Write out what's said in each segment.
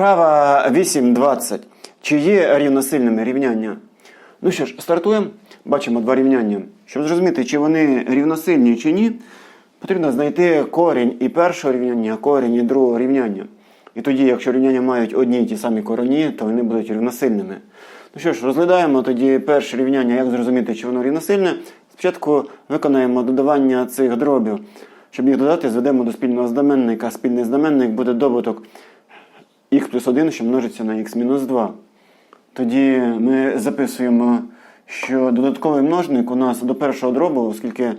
Вправа 8.20. Чи є рівносильними рівняння? Ну що ж, стартуємо. Бачимо два рівняння. Щоб зрозуміти, чи вони рівносильні чи ні, потрібно знайти корінь і першого рівняння, корінь і другого рівняння. І тоді, якщо рівняння мають одні й ті самі корені, то вони будуть рівносильними. Ну що ж, розглядаємо тоді перше рівняння, як зрозуміти, чи воно рівносильне. Спочатку виконаємо додавання цих дробів. Щоб їх додати, зведемо до спільного знаменника. Спільний знаменник буде добуток х плюс 1, що множиться на х-2. Тоді ми записуємо, що додатковий множник у нас до першого дробу, оскільки е,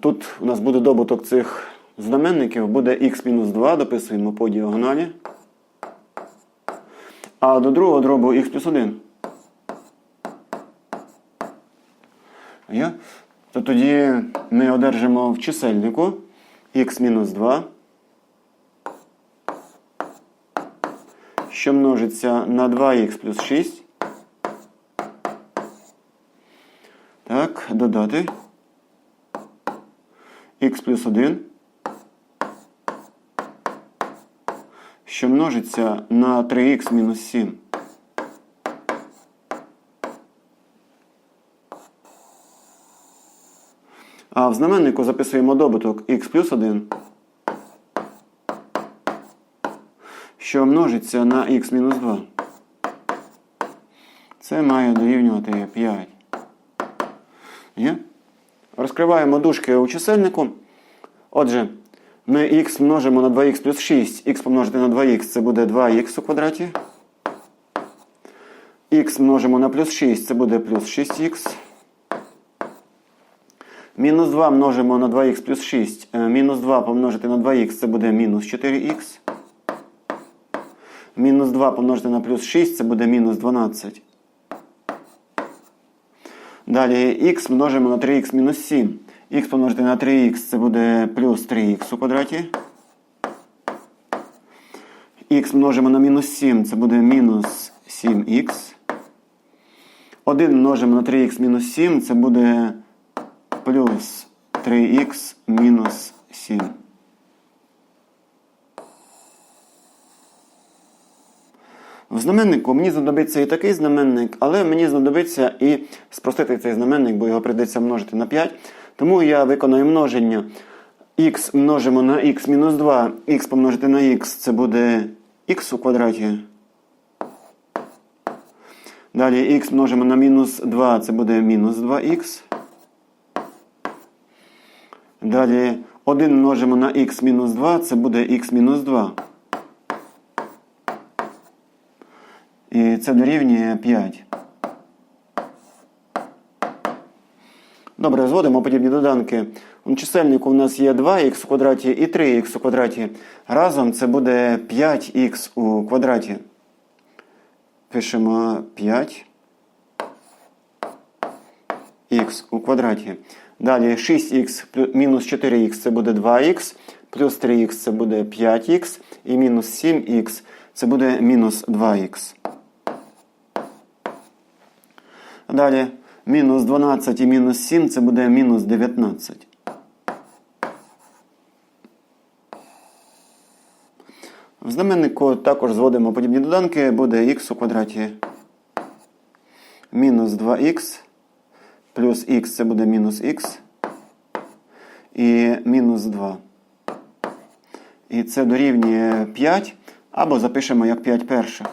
тут у нас буде добуток цих знаменників, буде х-2, дописуємо по діагоналі. А до другого дробу х плюс 1. То тоді ми одержимо в чисельнику х-2. Що множиться на 2х плюс 6. Так, додати х плюс 1, що множиться на 3х мінус 7. А в знаменнику записуємо добуток х плюс 1, що множиться на х мінус 2. Це має дорівнювати 5. Є? Розкриваємо дужки у чисельнику. Отже, ми х множимо на 2х плюс 6. х помножити на 2х це буде 2х у квадраті. х множимо на плюс 6 це буде плюс 6х. Мінус 2 множимо на 2х плюс 6. Е, Мінус 2 помножити на 2х це буде мінус 4х. Мінус 2 помножити на плюс 6 це буде мінус 12. Далі х множимо на 3х мінус 7. х помножити на 3х це буде плюс 3х у квадраті. х множимо на мінус 7 це буде мінус 7х. 1 множимо на 3х мінус 7 це буде плюс 3х мінус 7. В знаменнику мені знадобиться і такий знаменник, але мені знадобиться і спростити цей знаменник, бо його прийдеться множити на 5. Тому я виконую множення. х множимо на х мінус 2, х помножити на х це буде х у квадраті. Далі х множимо на мінус 2, це буде мінус 2х. Далі 1 множимо на х мінус 2, це буде х мінус 2. І це дорівнює 5. Добре, зводимо подібні доданки. У чисельнику у нас є 2х у квадраті і 3х у квадраті. Разом це буде 5х у квадраті. Пишемо 5 х у квадраті. Далі 6х мінус 4х це буде 2х, плюс 3х це буде 5х, і мінус 7х це буде мінус 2х. Далі мінус 12 і мінус 7 це буде мінус 19. В знаменнику також зводимо подібні доданки, буде х у квадраті мінус 2х, плюс х це буде мінус х і мінус 2. І це дорівнює 5, або запишемо як 5 перших.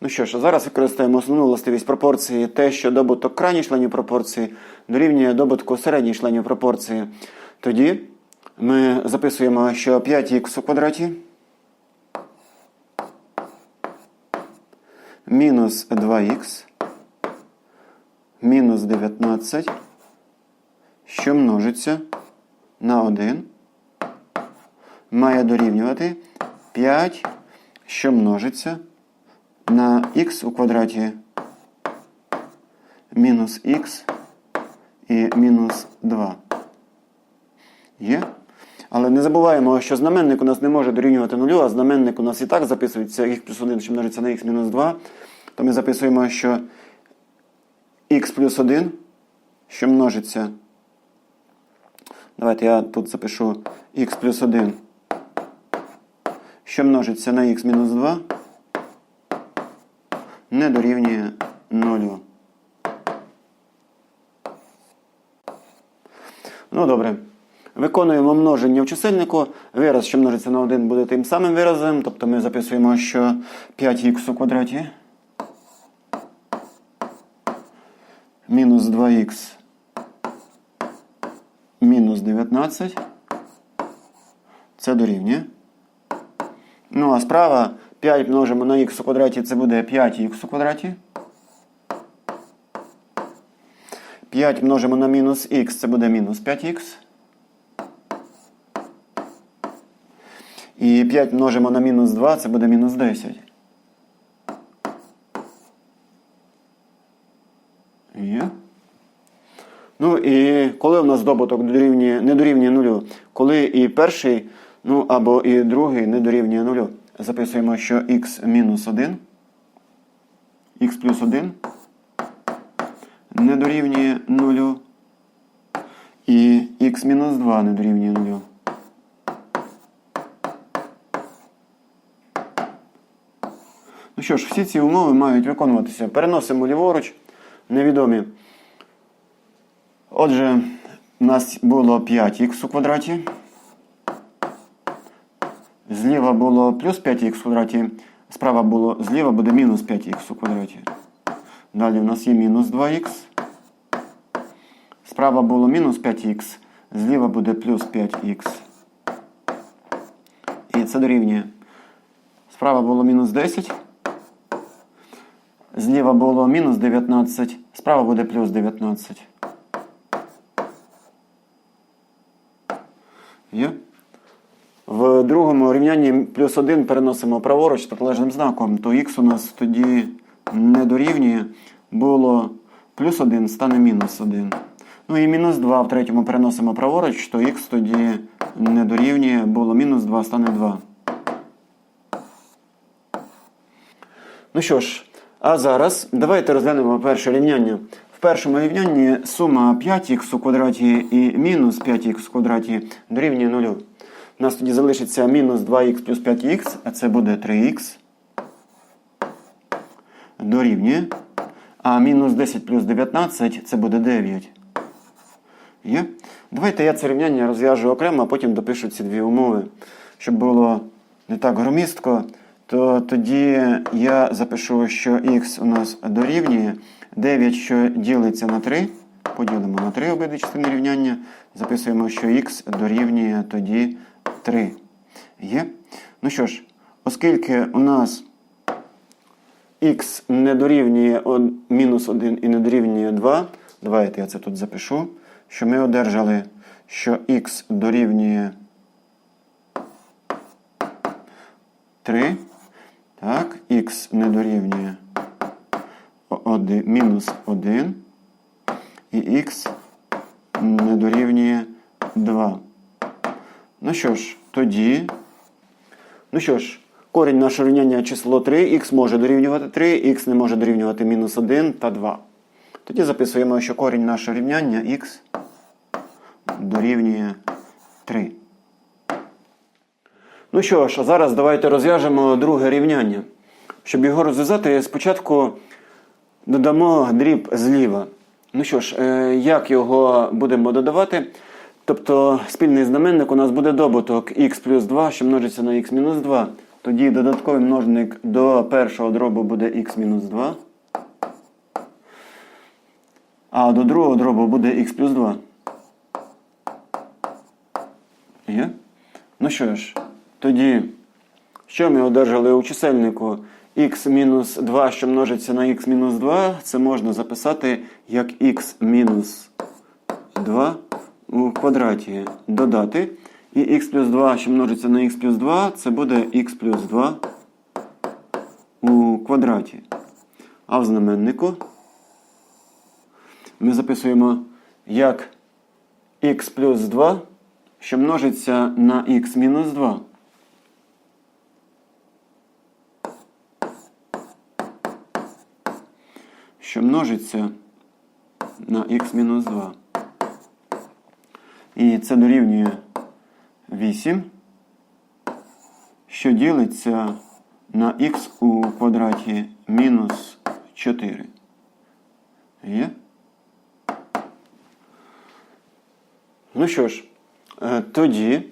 Ну що ж, зараз використаємо основну властивість пропорції, те, що добуток крайніх членів пропорції дорівнює добутку середніх членів пропорції. Тоді ми записуємо, що 5х у квадраті мінус 2х мінус 19, що множиться на 1, має дорівнювати 5, що множиться на х у квадраті мінус х і мінус 2. Є? Але не забуваємо, що знаменник у нас не може дорівнювати нулю, а знаменник у нас і так записується х плюс 1, що множиться на х мінус 2. То ми записуємо, що х плюс 1, що множиться. Давайте я тут запишу х плюс 1, що множиться на х мінус 2, не дорівнює 0. Ну, добре. Виконуємо множення в чисельнику. Вираз, що множиться на 1, буде тим самим виразом. Тобто ми записуємо, що 5х у квадраті мінус 2х мінус 19. Це дорівнює. Ну, а справа 5 множимо на х у квадраті, це буде 5х у квадраті. 5 множимо на мінус х, це буде мінус 5х. І 5 множимо на мінус 2, це буде мінус 10. Є. Ну і коли у нас добуток дорівнює, не дорівнює нулю, коли і перший, ну або і другий не дорівнює нулю, записуємо, що х мінус 1, х плюс 1 не дорівнює нулю, і х мінус 2 не дорівнює нулю. Ну що ж, всі ці умови мають виконуватися. Переносимо ліворуч, невідомі. Отже, у нас було 5х у квадраті. Зліва було плюс 5х в квадраті, справа було зліва буде мінус 5х у квадраті. Далі у нас є мінус 2х. Справа було мінус 5х, зліва буде плюс 5х. І це дорівнює. Справа було мінус 10. Зліва було мінус 19, справа буде плюс 19. Є? В другому рівнянні плюс 1 переносимо праворуч протилежним знаком, то х у нас тоді не дорівнює. Було плюс 1 стане мінус 1. Ну і мінус 2 в третьому переносимо праворуч, то х тоді не дорівнює, було мінус 2 стане 2. Ну що ж, а зараз давайте розглянемо перше рівняння. В першому рівнянні сума 5х у квадраті і мінус 5х у квадраті дорівнює 0. У нас тоді залишиться мінус 2х плюс 5х, а це буде 3х. Дорівнює. А мінус 10 плюс 19 це буде 9. Є? Давайте я це рівняння розв'яжу окремо, а потім допишу ці дві умови. Щоб було не так громістко, то тоді я запишу, що х у нас дорівнює 9, що ділиться на 3. Поділимо на 3 обидві частини рівняння. Записуємо, що х дорівнює тоді 3. Є? Ну що ж, оскільки у нас х не дорівнює мінус 1 і не дорівнює 2, давайте я це тут запишу, що ми одержали, що х дорівнює 3. Так, х не дорівнює мінус 1 і х не дорівнює 2. Ну що ж, тоді. Ну що ж, корінь нашого рівняння число 3, х може дорівнювати 3, х не може дорівнювати мінус 1 та 2. Тоді записуємо, що корінь нашого рівняння х дорівнює 3. Ну що ж, а зараз давайте розв'яжемо друге рівняння. Щоб його розв'язати, спочатку додамо дріб зліва. Ну що ж, е, як його будемо додавати? Тобто спільний знаменник у нас буде добуток х плюс 2, що множиться на х мінус 2. Тоді додатковий множник до першого дробу буде х мінус 2. А до другого дробу буде х плюс 2. Є? Ну що ж, тоді, що ми одержали у чисельнику х мінус 2, що множиться на х мінус 2, це можна записати як х мінус 2 у квадраті додати. І х плюс 2, що множиться на х плюс 2, це буде х плюс 2 у квадраті. А в знаменнику ми записуємо як х плюс 2, що множиться на х мінус 2. Що множиться на х мінус 2. І це дорівнює 8, що ділиться на х у квадраті мінус 4. Є? Ну що ж, е, тоді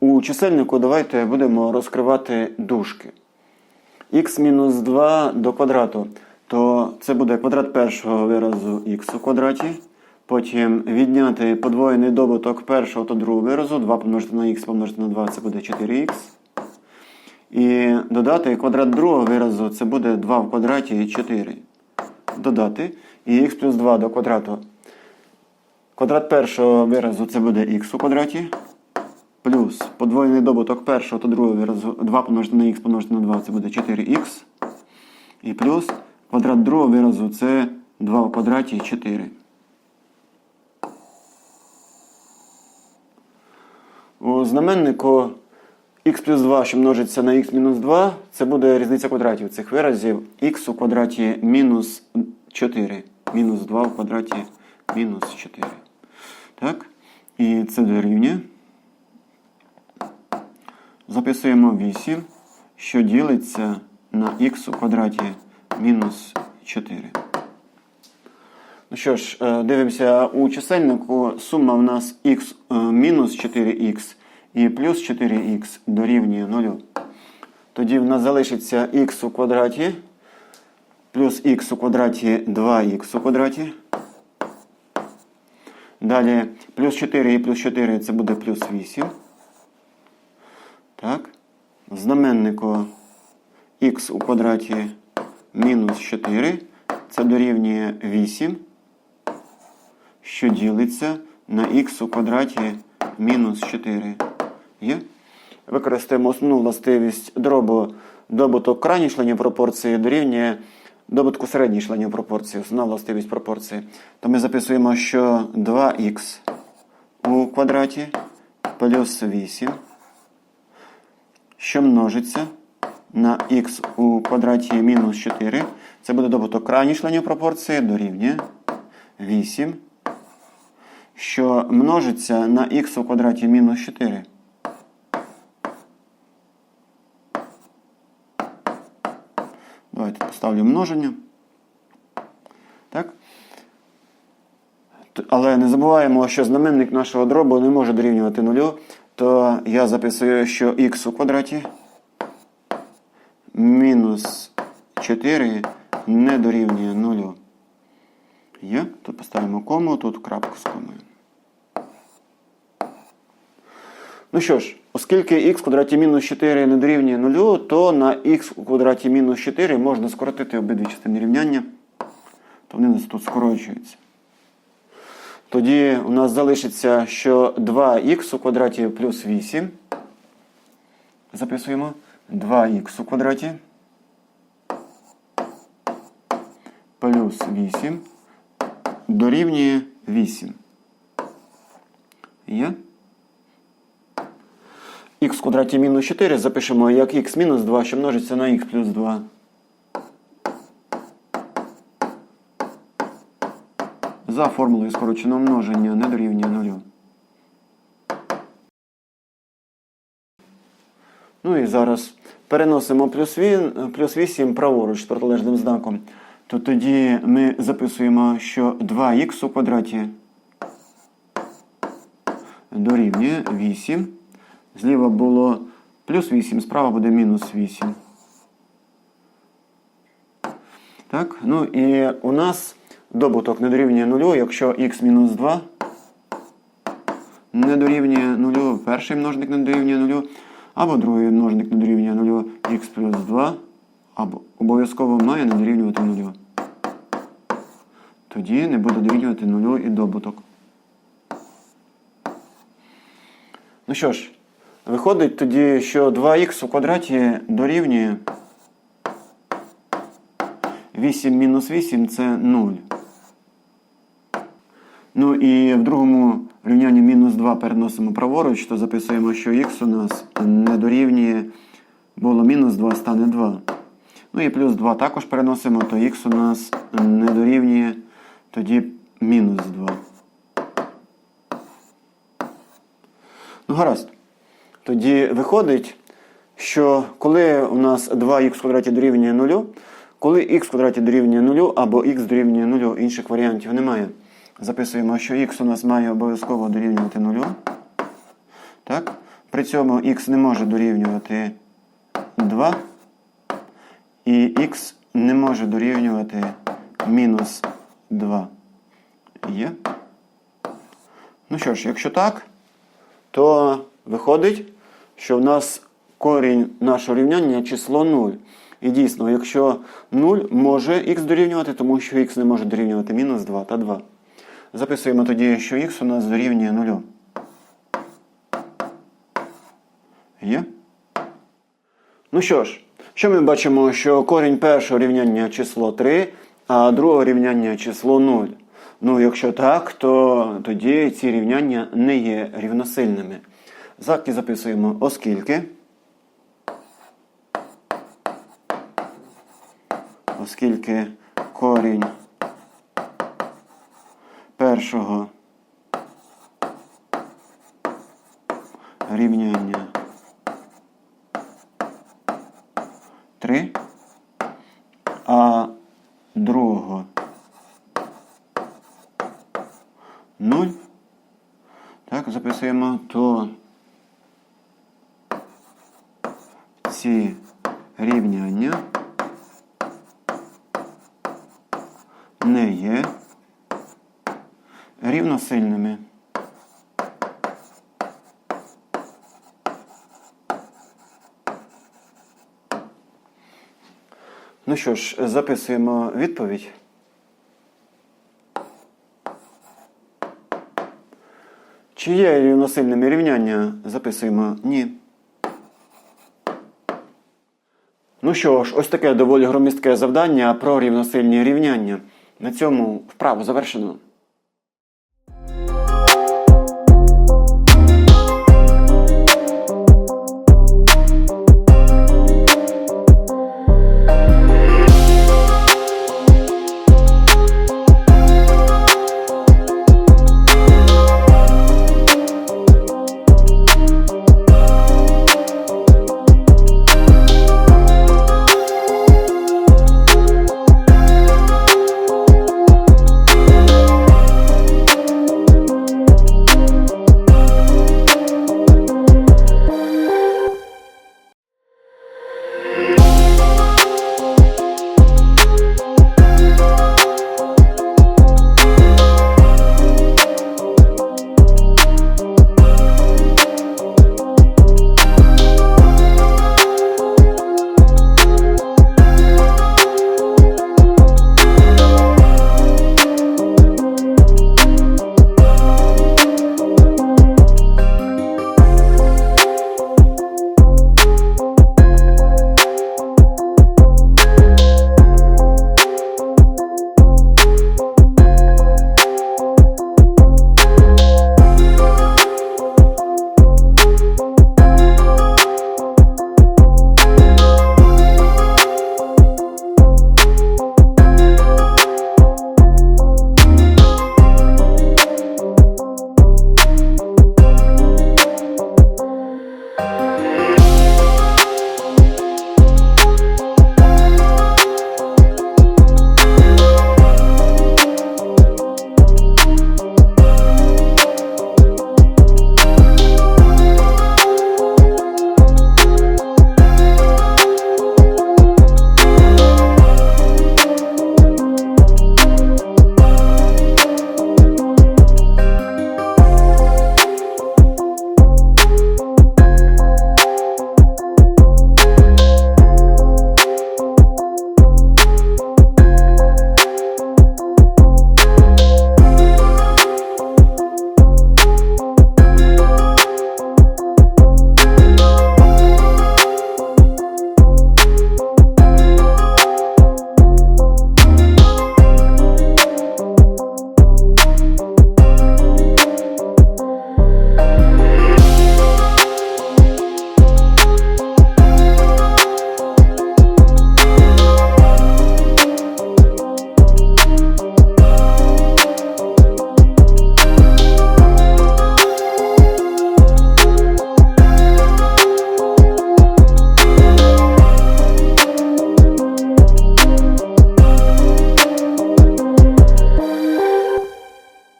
у чисельнику давайте будемо розкривати дужки. х-2 до квадрату, то це буде квадрат першого виразу х у квадраті. Потім відняти подвоєний добуток першого та другого виразу, 2 помножити на х помножити на 2 це буде 4х. І додати квадрат другого виразу це буде 2 в квадраті 4. Додати. І х плюс 2 до квадрату. Квадрат першого виразу це буде х у квадраті. Плюс подвоєний добуток першого та другого виразу 2 помножити на х помножити на 2 це буде 4х. І плюс квадрат другого виразу це 2 в квадраті 4. Знаменнику х плюс 2, що множиться на х мінус 2, це буде різниця квадратів цих виразів. х у квадраті мінус 4. Мінус 2 в квадраті мінус 4. Так? І це дорівнює. Записуємо 8, що ділиться на х у квадраті мінус 4. Ну що ж, е, дивимося у чисельнику. Сума в нас х е, мінус 4х і плюс 4х дорівнює 0. Тоді в нас залишиться х у квадраті плюс х у квадраті 2х у квадраті. Далі плюс 4 і плюс 4 це буде плюс 8. Так. Знаменнику х у квадраті мінус 4 це дорівнює 8 що ділиться на х у квадраті мінус 4. Є? Використаємо основну властивість дробу добуток крайніх членів пропорції дорівнює добутку середніх членів пропорції, основна властивість пропорції. То ми записуємо, що 2х у квадраті плюс 8, що множиться на х у квадраті мінус 4. Це буде добуток крайніх членів пропорції дорівнює 8 що множиться на х у квадраті мінус 4. Поставлю множення. Так? Але не забуваємо, що знаменник нашого дробу не може дорівнювати нулю, то я записую, що х у квадраті мінус 4 не дорівнює нулю. Є. Тут поставимо кому, тут крапку з комою. Ну що ж, оскільки х квадраті мінус 4 не дорівнює 0, то на х у квадраті мінус 4 можна скоротити обидві частини рівняння, то вони нас тут скорочуються. Тоді у нас залишиться, що 2х у квадраті плюс 8. Записуємо 2х у квадраті плюс 8 дорівнює 8. Є? Х в квадраті мінус 4 запишемо як х мінус 2, що множиться на х плюс 2. За формулою скороченого множення не дорівнює 0. Ну і зараз переносимо плюс 8, плюс 8 праворуч з протилежним знаком. То тоді ми записуємо, що 2х у квадраті дорівнює 8. Зліва було плюс 8, справа буде мінус 8. Так, ну і у нас добуток не дорівнює 0, якщо х мінус 2 не дорівнює 0, перший множник не дорівнює 0, або другий множник не дорівнює 0, х плюс 2, або обов'язково має не дорівнювати 0. Тоді не буде дорівнювати 0 і добуток. Ну що ж, виходить тоді, що 2х у квадраті дорівнює 8 мінус 8 це 0. Ну і в другому рівнянні мінус 2 переносимо праворуч, то записуємо, що х у нас не дорівнює, було мінус 2, стане 2. Ну і плюс 2 також переносимо, то х у нас не дорівнює, тоді мінус 2. Ну, гаразд. Тоді виходить, що коли у нас 2х в квадраті дорівнює 0, коли х квадраті дорівнює 0 або х дорівнює 0, інших варіантів немає. Записуємо, що х у нас має обов'язково дорівнювати 0. Так? При цьому х не може дорівнювати 2. І х не може дорівнювати мінус 2. Є. Ну що ж, якщо так, то виходить, що в нас корінь нашого рівняння число 0. І дійсно, якщо 0 може х дорівнювати, тому що х не може дорівнювати мінус 2 та 2. Записуємо тоді, що х у нас дорівнює 0. Є? Ну що ж, що ми бачимо, що корінь першого рівняння число 3, а другого рівняння число 0. Ну, якщо так, то тоді ці рівняння не є рівносильними. І записуємо, оскільки. Оскільки корінь першого рівняння 3, а другого 0. Так, записуємо, то ці рівняння не є рівносильними. Ну що ж, записуємо відповідь. Чи є рівносильними рівняння? Записуємо ні. Ну що ж, ось таке доволі громістке завдання про рівносильні рівняння. На цьому вправу завершено.